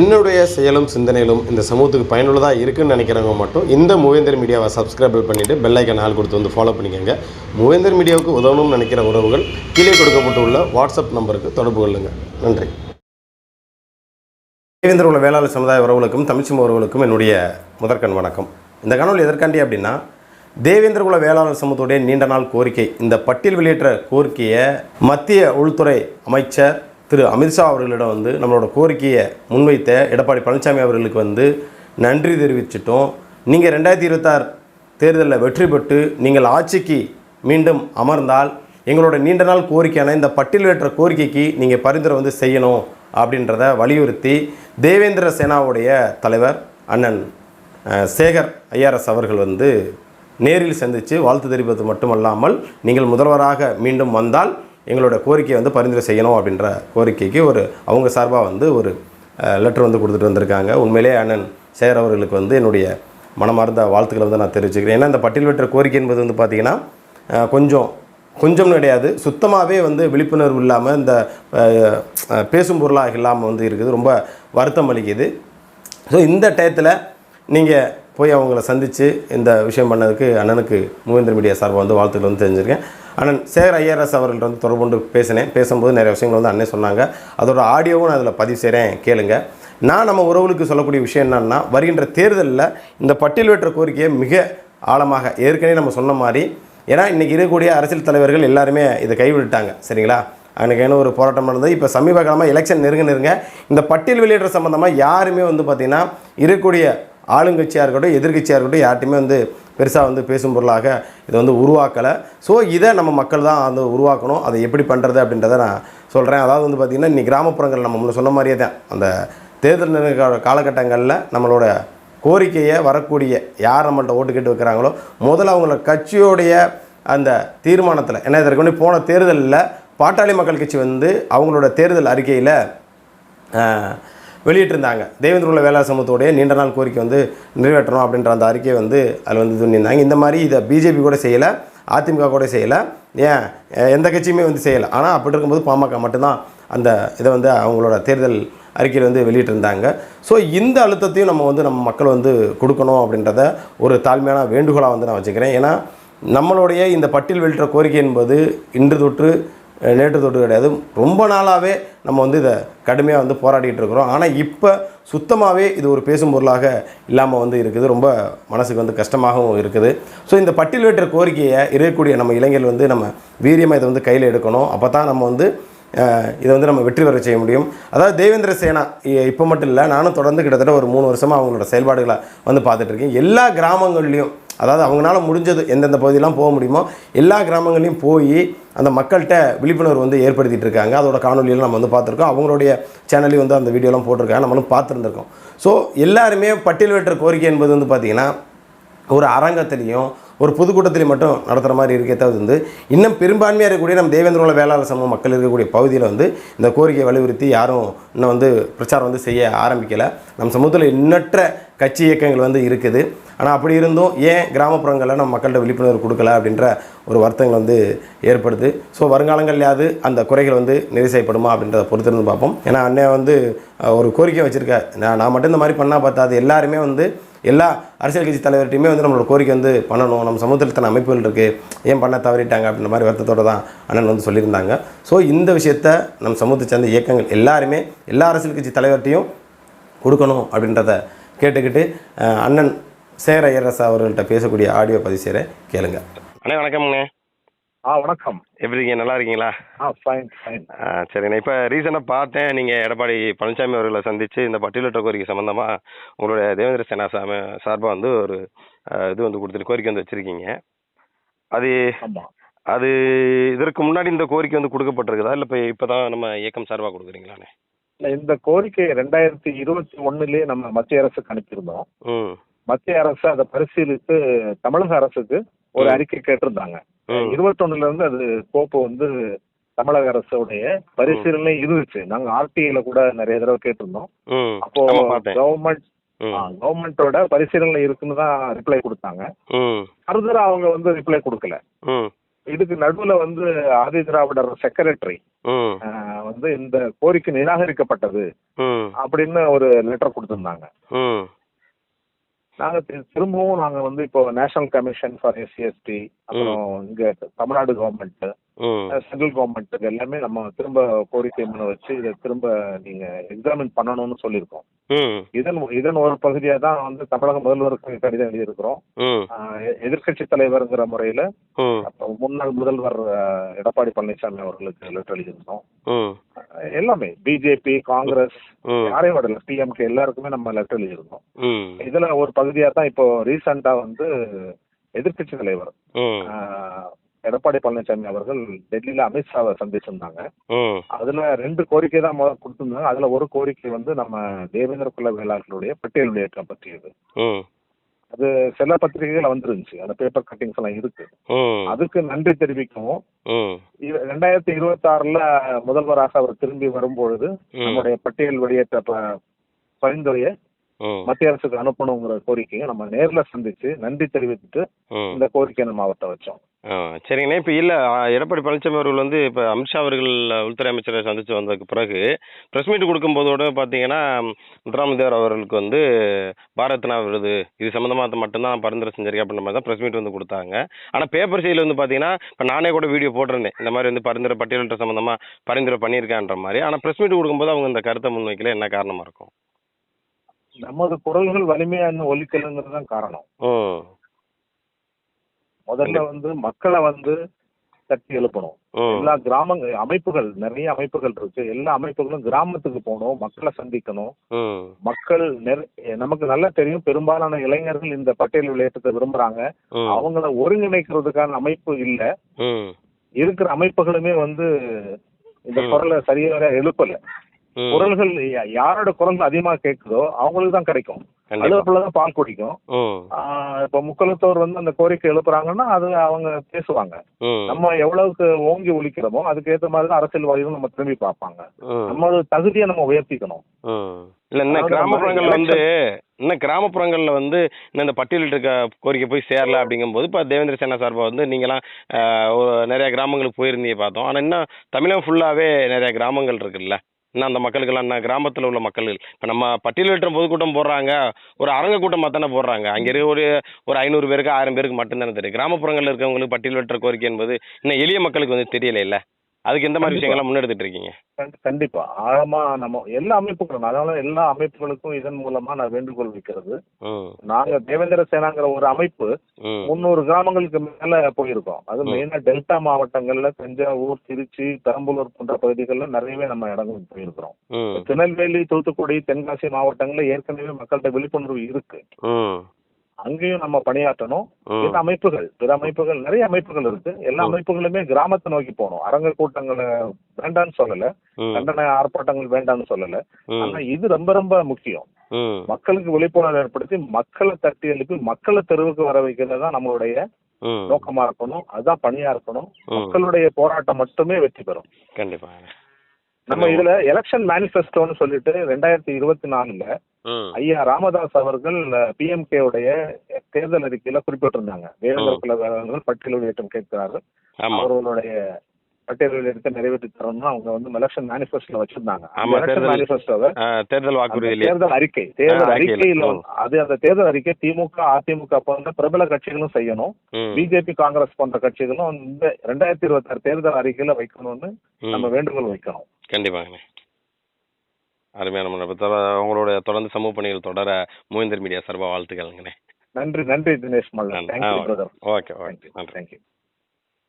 என்னுடைய செயலும் சிந்தனையிலும் இந்த சமூகத்துக்கு பயனுள்ளதாக இருக்குன்னு நினைக்கிறவங்க மட்டும் இந்த மூவேந்தர் மீடியாவை சப்ஸ்கிரைப் பண்ணிவிட்டு பெல்லைக்கன் ஆள் கொடுத்து வந்து ஃபாலோ பண்ணிக்கோங்க. மூவேந்தர் மீடியாவுக்கு உதவணும்னு நினைக்கிற உறவுகள் கீழே கொடுக்கப்பட்டுள்ள வாட்ஸ்அப் நம்பருக்கு தொடர்பு கொள்ளுங்கள் நன்றி. தேவேந்திர உள்ள வேளாளர் சமுதாய உறவுகளுக்கும் தமிழ்ச்சி உறவுகளுக்கும் என்னுடைய முதற்கண் வணக்கம். இந்த காணொலி எதற்காண்டி அப்படின்னா தேவேந்திரகுல வேளாளர் சமூகத்துடைய நீண்ட நாள் கோரிக்கை. இந்த பட்டியல் வெளியேற்ற கோரிக்கையை மத்திய உள்துறை அமைச்சர் திரு அமித்ஷா அவர்களிடம் வந்து நம்மளோட கோரிக்கையை முன்வைத்த எடப்பாடி பழனிசாமி அவர்களுக்கு வந்து நன்றி தெரிவிச்சிட்டோம். நீங்கள் ரெண்டாயிரத்தி இருபத்தாறு தேர்தலில் வெற்றி பெற்று நீங்கள் ஆட்சிக்கு மீண்டும் அமர்ந்தால் எங்களோட நீண்ட நாள் கோரிக்கையான இந்த பட்டியலேற்ற கோரிக்கைக்கு நீங்கள் பரிந்துரை வந்து செய்யணும் அப்படின்றத வலியுறுத்தி தேவேந்திர சேனாவுடைய தலைவர் அண்ணன் சேகர் ஐஆர்எஸ் அவர்கள் வந்து நேரில் சந்தித்து வாழ்த்து தெரிவிப்பது மட்டுமல்லாமல் நீங்கள் முதல்வராக மீண்டும் வந்தால் எங்களோட கோரிக்கையை வந்து பரிந்துரை செய்யணும் அப்படின்ற கோரிக்கைக்கு ஒரு அவங்க சார்பாக வந்து ஒரு லெட்டர் வந்து கொடுத்துட்டு வந்திருக்காங்க. உண்மையிலே அண்ணன் சேர் அவர்களுக்கு வந்து என்னுடைய மனமார்ந்த வாழ்த்துக்களை வந்து நான் தெரிவிச்சுக்கிறேன். ஏன்னா இந்த பட்டியல் வெற்ற கோரிக்கை என்பது வந்து பார்த்திங்கன்னா கொஞ்சம் கொஞ்சம் கிடையாது. சுத்தமாகவே வந்து விழிப்புணர்வு இல்லாமல் இந்த பேசும் பொருளாக இல்லாமல் வந்து இருக்குது. ரொம்ப வருத்தம் அளிக்குது. ஸோ இந்த டயத்தில் நீங்கள் போய் அவங்கள சந்தித்து இந்த விஷயம் பண்ணதுக்கு அண்ணனுக்கு மூவேந்திர மீடியா சார்பாக வந்து வாழ்த்துக்கள் வந்து தெரிஞ்சிருக்கேன் அண்ணன் சேகர் ஐஆர்எஸ் அவர்கள்ட்ட வந்து தொடர்பு கொண்டு பேசினேன். பேசும்போது நிறைய விஷயங்கள் வந்து அண்ணன் சொன்னாங்க. அதோட ஆடியோவும் நான் அதில் பதிவு செய்கிறேன் கேளுங்க. நான் நம்ம உறவுகளுக்கு சொல்லக்கூடிய விஷயம் என்னன்னா வருகின்ற தேர்தலில் இந்த பட்டியல் வெற்ற கோரிக்கையை மிக ஆழமாக ஏற்கனவே நம்ம சொன்ன மாதிரி ஏன்னா இன்றைக்கி இருக்கக்கூடிய அரசியல் தலைவர்கள் எல்லாருமே இதை கைவிட்டுட்டாங்க. சரிங்களா? அன்றைக்கி என்ன ஒரு போராட்டம் நடந்தது? இப்போ சமீப காலமாக எலெக்ஷன் நெருங்க நெருங்க இந்த பட்டியல் வெளியிடுற சம்மந்தமாக யாருமே வந்து பார்த்திங்கன்னா இருக்கக்கூடிய ஆளுங்கட்சியாக இருக்கட்டும் எதிர்க்கட்சியாக இருக்கட்டும் யார்ட்டையுமே வந்து பெருசாக வந்து பேசும் பொருளாக இதை வந்து உருவாக்கலை. ஸோ இதை நம்ம மக்கள் தான் வந்து உருவாக்கணும். அதை எப்படி பண்ணுறது அப்படின்றத நான் சொல்கிறேன் அதாவது வந்து பார்த்திங்கன்னா இன்னைக்கு கிராமப்புறங்கள் நம்ம முன்ன சொன்ன மாதிரியே தான். அந்த தேர்தல் காலகட்டங்களில் நம்மளோட கோரிக்கையை வரக்கூடிய யார் நம்மள்ட்ட ஓட்டு கேட்டு வைக்கிறாங்களோ முதல்ல அவங்கள கட்சியோடைய அந்த தீர்மானத்தில் ஏன்னா இதற்கு முன்னாடி போன தேர்தலில் பாட்டாளி மக்கள் கட்சி வந்து அவங்களோட தேர்தல் அறிக்கையில் வெளியிட்டிருந்தாங்க. தேவேந்திர உள்ள வேளாண் சமூகத்துடைய நீண்ட நாள் கோரிக்கை வந்து நிறைவேற்றணும் அப்படின்ற அந்த அறிக்கையை வந்து அதில் வந்து துணியிருந்தாங்க இந்த மாதிரி இதை பிஜேபி கூட செய்யலை அதிமுக கூட செய்யலை ஏன் எந்த கட்சியுமே வந்து செய்யலை. ஆனால் அப்படி இருக்கும்போது பாமக மட்டும்தான் அந்த இதை வந்து அவங்களோட தேர்தல் அறிக்கையில் வந்து வெளியிட்டிருந்தாங்க. ஸோ இந்த அழுத்தத்தையும் நம்ம வந்து நம்ம மக்கள் வந்து கொடுக்கணும் அப்படின்றத ஒரு தாழ்மையான வேண்டுகோளாக வந்து நான் வச்சுக்கிறேன். ஏன்னா நம்மளுடைய இந்த பட்டியல் வெளியிட்ட கோரிக்கை என்பது இன்று தொற்று நேற்று தொட்டு கிடையாது. ரொம்ப நாளாகவே நம்ம வந்து இதை கடுமையாக வந்து போராடிட்டு இருக்கிறோம். ஆனால் இப்போ சுத்தமாகவே இது ஒரு பேசும் பொருளாக இல்லாமல் வந்து இருக்குது. ரொம்ப மனசுக்கு வந்து கஷ்டமாகவும் இருக்குது. ஸோ இந்த பட்டியல் வெற்ற கோரிக்கையை இருக்கக்கூடிய நம்ம இளைஞர்கள் வந்து நம்ம வீரியமாக இதை வந்து கையில் எடுக்கணும். அப்போ தான் நம்ம வந்து இதை வந்து நம்ம வெற்றி பெற செய்ய முடியும். அதாவது தேவேந்திர சேனா இப்போ மட்டும் இல்லை நானும் தொடர்ந்து கிட்டத்தட்ட ஒரு மூணு வருஷமாக அவங்களோட செயல்பாடுகளை வந்து பார்த்துட்ருக்கேன் எல்லா கிராமங்கள்லேயும் அதாவது அவங்களால முடிஞ்சது எந்தெந்த பகுதியெலாம் போக முடியுமோ எல்லா கிராமங்களையும் போய் அந்த மக்கள்கிட்ட விழிப்புணர்வு வந்து ஏற்படுத்திட்டு இருக்காங்க. அதோட காணொலியெல்லாம் நம்ம வந்து பார்த்துருக்கோம். அவங்களுடைய சேனல்லையும் வந்து அந்த வீடியோலாம் போட்டிருக்காங்க. நம்மளும் பார்த்துருந்துருக்கோம். ஸோ எல்லாருமே பட்டியல் வெற்ற கோரிக்கை என்பது வந்து பார்த்திங்கன்னா ஒரு அரங்கத்திலையும் ஒரு பொதுக்கூட்டத்திலையும் மட்டும் நடத்துகிற மாதிரி இருக்கே தவிர வந்து இன்னும் பெரும்பான்மையாக இருக்கக்கூடிய நம்ம தேவேந்திரோல வேளாளர் சமூக மக்கள் இருக்கக்கூடிய பகுதியில் வந்து இந்த கோரிக்கையை வலியுறுத்தி யாரும் இன்னும் வந்து பிரச்சாரம் வந்து செய்ய ஆரம்பிக்கலை. நம்ம சமூகத்தில் எண்ணற்ற கட்சி இயக்கங்கள் வந்து இருக்குது. ஆனால் அப்படி இருந்தும் ஏன் கிராமப்புறங்களில் நம்ம மக்கள்கிட்ட விழிப்புணர்வு கொடுக்கல அப்படின்ற ஒரு வருத்தங்கள் வந்து ஏற்படுது? ஸோ வருங்காலங்கள்லையாவது அந்த குறைகள் வந்து நிறை செய்யப்படுமா அப்படின்றத பொறுத்திருந்து பார்ப்போம். ஏன்னா அண்ணன் வந்து ஒரு கோரிக்கை வச்சுருக்கார். நான் நான் மட்டும் இந்த மாதிரி பண்ணால் பார்த்தாது எல்லாருமே வந்து எல்லா அரசியல் கட்சி தலைவர்கிட்டையுமே வந்து நம்மளோட கோரிக்கை வந்து பண்ணணும். நம்ம சமூகத்தில் தன அமைப்புகள் இருக்குது ஏன் பண்ண தவறிட்டாங்க அப்படின்ற மாதிரி வருத்தத்தோடு தான் அண்ணன் வந்து சொல்லியிருந்தாங்க. ஸோ இந்த விஷயத்த நம்ம சமூகத்தை சேர்ந்த இயக்கங்கள் எல்லாருமே எல்லா அரசியல் கட்சி தலைவர்கிட்டையும் கொடுக்கணும் அப்படின்றத கேட்டுக்கிட்டு அண்ணன் சேர ஐயரசா அவர்கள்ட்ட பேசக்கூடிய ஆடியோ பதிவு செய்கிறேன் கேளுங்க. அண்ணே வணக்கம்ண்ணே ஆ வணக்கம். எப்படி இருக்கீங்க? நல்லா இருக்கீங்களா? ஆ ஃபைன் ஃபைன் ஆ சரிண்ணே இப்போ ரீசெண்டாக பார்த்தேன். நீங்கள் எடப்பாடி பழனிசாமி அவர்களை சந்தித்து இந்த பட்டியலிட்ட கோரிக்கை சம்மந்தமாக உங்களுடைய தேவேந்திர சேனா சாம சார்பாக வந்து ஒரு இது வந்து கொடுத்துட்டு கோரிக்கை வந்து வச்சுருக்கீங்க. அது அது இதற்கு முன்னாடி இந்த கோரிக்கை வந்து கொடுக்கப்பட்டிருக்குதா? இல்லை இப்போ இப்போ தான் நம்ம இயக்கம் சார்பாக கொடுக்குறீங்களாண்ணே இந்த கோரிக்கை ரெண்டாயிரத்தி இருபத்தி ஒண்ணுலயே நம்ம மத்திய அரசுக்கு அனுப்பியிருந்தோம். ம். மத்திய அரசு அதை பரிசீலித்து தமிழக அரசுக்கு ஒரு. அறிக்கை கேட்டிருந்தாங்க. இருபத்தொன்னுல இருந்து அது கோப்பு வந்து தமிழக அரசுடைய பரிசீலனை இருந்துச்சு. நாங்க ஆர்டிஐல கூட நிறைய தடவை கேட்டிருந்தோம். அப்போ கவர்மெண்ட் கவர்மெண்டோட பரிசீலனை இருக்குன்னு தான் ரிப்ளை கொடுத்தாங்க. ஃபர்தரா அவங்க வந்து ரிப்ளை கொடுக்கல. இதுக்கு நடுவுல வந்து ஆதி திராவிடர் செக்ரட்டரி வந்து இந்த கோரிக்கை நிராகரிக்கப்பட்டது அப்படின்னு ஒரு லெட்டர் கொடுத்திருந்தாங்க. நாங்க திரும்பவும் நாங்க வந்து இப்போ நேஷனல் கமிஷன் ஃபார் எஸ்சிஎஸ்டி அப்புறம் இங்க தமிழ்நாடு கவர்மெண்ட் சென்ட்ரல் கவர்மெண்ட்டுக்கு எல்லாமே நம்ம திரும்ப கோரிக்கை மனு வச்சு இதை திரும்ப நீங்க எக்ஸாமின் பண்ணணும்னு சொல்லியிருக்கோம். இதன் இதன் ஒரு பகுதியா தான் வந்து தமிழக முதல்வருக்கு கடிதம் எழுதியிருக்கிறோம். எதிர்கட்சி தலைவருங்கிற முறையில முன்னாள் முதல்வர் எடப்பாடி பழனிசாமி அவர்களுக்கு லெட்டர் எழுதியிருந்தோம். எல்லாமே. பிஜேபி காங்கிரஸ் யாரையும் விடல டிஎம்கே எல்லாருக்குமே நம்ம லெட்டர் எழுதியிருந்தோம் ம். இதுல ஒரு பகுதியா தான் இப்போ ரீசெண்டா வந்து எதிர்கட்சி தலைவர் எடப்பாடி பழனிசாமி அவர்கள் டெல்லியில அமித்ஷாவை சந்திச்சிருந்தாங்க. அதுல ரெண்டு கோரிக்கை தான் கொடுத்திருந்தாங்க. அதுல ஒரு கோரிக்கை வந்து நம்ம தேவேந்திர குல வேளாளர்களுடைய பட்டியல் வெளியேற்றம் பற்றியது. அது சில பத்திரிகைகள் வந்துருந்துச்சு. அந்த பேப்பர் கட்டிங்ஸ் எல்லாம் இருக்கு. அதுக்கு நன்றி தெரிவிக்கவும். ரெண்டாயிரத்தி இருபத்தி ஆறுல முதல்வராக அவர் திரும்பி வரும்பொழுது. நம்முடைய பட்டியல் வெளியேற்ற பரிந்துரையை மத்திய அரசுக்கு அனுப்பணுங்கிற கோரிக்கையை நம்ம நேர்ல சந்திச்சு நன்றி தெரிவித்துட்டு இந்த கோரிக்கையை நம்ம அவர்கிட்ட வச்சோம். ஆ சரிங்கண்ணே. இப்போ இல்லை எடப்பாடி பழனிசாமி அவர்கள் வந்து இப்போ அமித்ஷா அவர்கள் உள்துறை அமைச்சரை சந்தித்து வந்ததுக்கு பிறகு ப்ரெஸ் மீட் கொடுக்கும்போதோட பார்த்தீங்கன்னா முத்துராமதேவர் அவர்களுக்கு வந்து பாரத்னா விருது. இது சம்மந்தமாக மட்டும்தான் பரிந்துரை செஞ்சிருக்கேன் அப்படின்ற மாதிரி தான் ப்ரெஸ் மீட் வந்து கொடுத்தாங்க. ஆனால் பேப்பர் சைடில் வந்து பார்த்தீங்கன்னா இப்போ நானே கூட வீடியோ போட்டிருந்தேன். இந்த மாதிரி வந்து பரிந்துரை பட்டியலிட்ட சம்மந்தமாக பரிந்துரை பண்ணியிருக்கேன்ற மாதிரி. ஆனால் ப்ரெஸ் மீட் கொடுக்கும்போது அவங்க இந்த கருத்தை முன்வைக்கல. என்ன காரணமாக இருக்கும்? நமது குரல்கள் வலிமையா இன்னும் ஒலிக்கலைங்கிறது தான் காரணம். ம் முதல்ல வந்து மக்களை வந்து தட்டி எழுப்பணும். எல்லா கிராமங்க அமைப்புகள் நிறைய அமைப்புகள் இருக்கு. எல்லா அமைப்புகளும் கிராமத்துக்கு போகணும் மக்களை சந்திக்கணும். மக்கள் நமக்கு நல்லா தெரியும். பெரும்பாலான இளைஞர்கள் இந்த பட்டியல் விளையாட்டத்தை விரும்புறாங்க. அவங்கள ஒருங்கிணைக்கிறதுக்கான அமைப்பு இல்ல. இருக்கிற அமைப்புகளுமே வந்து இந்த. குரலை சரியாக எழுப்பல. குரல்கள் யாரோட குரல் அதிகமா கேட்குதோ அவங்களுக்கு தான் கிடைக்கும். கண்டிப்பாக அழுவப்புலதான் பால் குடிக்கும் இப்ப முக்குளத்தோர் வந்து அந்த கோரிக்கை எழுப்புறாங்கன்னா அது அவங்க பேசுவாங்க. நம்ம எவ்வளவுக்கு ஓங்கி ஒழிக்கிறோமோ அதுக்கு ஏத்த மாதிரி தான் அரசியல்வாதிகள் நம்ம திரும்பி பார்ப்பாங்க. நம்ம தகுதியை நம்ம உயர்த்திக்கணும். இல்ல இன்னும் கிராமப்புறங்கள்ல வந்து இன்னும் கிராமப்புறங்கள்ல வந்து இன்னும் இந்த பட்டியலிட்டு இருக்க கோரிக்கை போய் சேரல அப்படிங்கும்போது இப்போ தேவேந்திர சேனா சார்பா வந்து நீங்களாம் ஆஹ், ஒரு நிறைய கிராமங்களுக்கு போயிருந்தீங்க பார்த்தோம். ஆனா இன்னும் தமிழகம் ஃபுல்லாவே நிறைய கிராமங்கள் இருக்குல்ல? இன்னும் அந்த மக்களுக்கெல்லாம் எல்லாம் கிராமத்துல உள்ள மக்கள். இப்போ நம்ம பட்டியலிட்ட பொதுக்கூட்டம் போடுறாங்க. ஒரு அரங்க கூட்டம் தானே போடுறாங்க. அங்க இருக்க ஒரு ஒரு ஐநூறு பேருக்கு ஆயிரம் பேருக்கு மட்டும்தானே தெரியும். கிராமப்புறங்கள்ல இருக்கவங்களுக்கு வெட்டுற கோரிக்கை என்பது இன்னும் எளிய மக்களுக்கு வந்து தெரியலை இல்ல அதுக்கு எந்த மாதிரி. விஷயங்கள்லாம் முன்னெடுத்துட்டு இருக்கீங்க? கண்டி- கண்டிப்பா. ஆழமா நம்ம எல்லா அமைப்புகளும் அதனால எல்லா அமைப்புகளுக்கும் இதன் மூலமா நான் வேண்டுகோள் வைக்கிறது. நாங்க தேவேந்திர சேனாங்கிற ஒரு அமைப்பு ம். முந்நூறு கிராமங்களுக்கு மேல போயிருக்கோம். அது. மெயினா டெல்டா மாவட்டங்கள்ல தஞ்சாவூர் திருச்சி பெரம்பலூர் போன்ற பகுதிகள்ல நிறையவே நம்ம இடங்களுக்கு போயிருக்கிறோம். திருநெல்வேலி தூத்துக்குடி தென்காசி மாவட்டங்கள்ல ஏற்கனவே மக்கள்கிட்ட விழிப்புணர்வு இருக்கு. அங்கேயும் நம்ம பணியாற்றணும். இந்த அமைப்புகள் பிற அமைப்புகள் நிறைய அமைப்புகள் இருக்கு எல்லா. அமைப்புகளுமே கிராமத்தை நோக்கி போகணும் அரங்க கூட்டங்களை வேண்டாம்னு சொல்லல. கண்டன ஆர்ப்பாட்டங்கள் வேண்டாம்னு சொல்லல. ஆனா இது ரொம்ப ரொம்ப முக்கியம். மக்களுக்கு விழிப்புணர்வு ஏற்படுத்தி மக்களை தட்டி எழுப்பி மக்களை தெருவுக்கு வர வைக்கிறது தான் நம்மளுடைய. நோக்கமா இருக்கணும் அதுதான் பணியா இருக்கணும். மக்களுடைய போராட்டம் மட்டுமே வெற்றி பெறும் கண்டிப்பா நம்ம இதுல எலெக்ஷன் மேனிஃபெஸ்டோன்னு சொல்லிட்டு ரெண்டாயிரத்தி இருபத்தி நாலுல. ஐயா ராமதாஸ் அவர்கள் பிஎம்கே உடைய தேர்தல் அறிக்கையில குறிப்பிட்டிருந்தாங்க. வேளாளர்கள் பட்டியல் வெளியேற்றம் கேட்கிறார்கள் அவர்களுடைய பட்டியல் வெளியேற்றத்தை நிறைவேற்றி தரணும்னு அவங்க வந்து எலெக்ஷன் மேனிஃபெஸ்டோல வச்சிருந்தாங்க. தேர்தல் மேனிஃபெஸ்டோவை ஆ, தேர்தல் அறிக்கை தேர்தல் அறிக்கையில. அது அந்த தேர்தல் அறிக்கை திமுக அதிமுக போன்ற பிரபல கட்சிகளும் செய்யணும். பிஜேபி காங்கிரஸ் போன்ற கட்சிகளும் இந்த ரெண்டாயிரத்தி இருபத்தி ஆறு தேர்தல் அறிக்கையில வைக்கணும்னு. நம்ம வேண்டுகோள் வைக்கணும். கண்டிப்பாங்கண்ணே அருமையான உங்களுடைய தொடர்ந்து சமூக பணிகள் தொடர மூவேந்தர் மீடியா சார்பாக வாழ்த்துக்கள்ங்கண்ணே நன்றி நன்றி Dinesh Mallan okay. Okay thank you